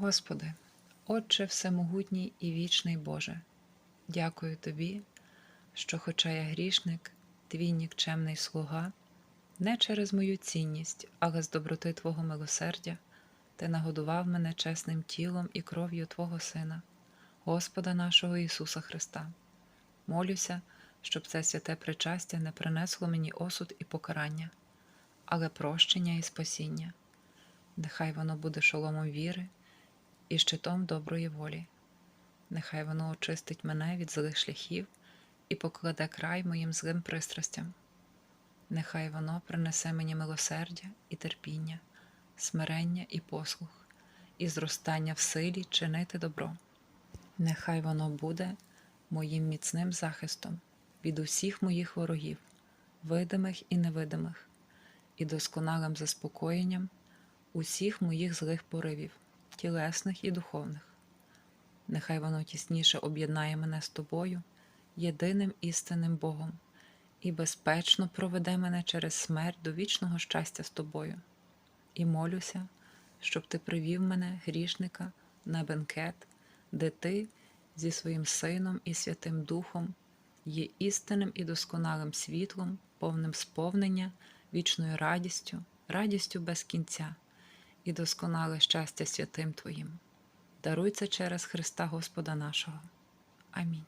Господи, Отче Всемогутній і вічний Боже, дякую Тобі, що, хоча я грішник, твій нікчемний слуга, не через мою цінність, але з доброти Твого милосердя, Ти нагодував мене чесним тілом і кров'ю Твого Сина, Господа нашого Ісуса Христа. Молюся, щоб це святе причастя не принесло мені осуд і покарання, але прощення і спасіння. Нехай воно буде шоломом віри і щитом доброї волі. Нехай воно очистить мене від злих шляхів і покладе край моїм злим пристрастям. Нехай воно принесе мені милосердя і терпіння, смирення і послух, і зростання в силі чинити добро. Нехай воно буде моїм міцним захистом від усіх моїх ворогів, видимих і невидимих, і досконалим заспокоєнням усіх моїх злих поривів, тілесних і духовних. Нехай воно тісніше об'єднає мене з тобою, єдиним істинним Богом, і безпечно проведе мене через смерть до вічного щастя з тобою. І молюся, щоб ти привів мене, грішника, на бенкет, де ти зі своїм Сином і Святим Духом є істинним і досконалим світлом, повним сповнення, вічною радістю, радістю без кінця і досконале щастя святим Твоїм. Даруй це через Христа Господа нашого. Амінь.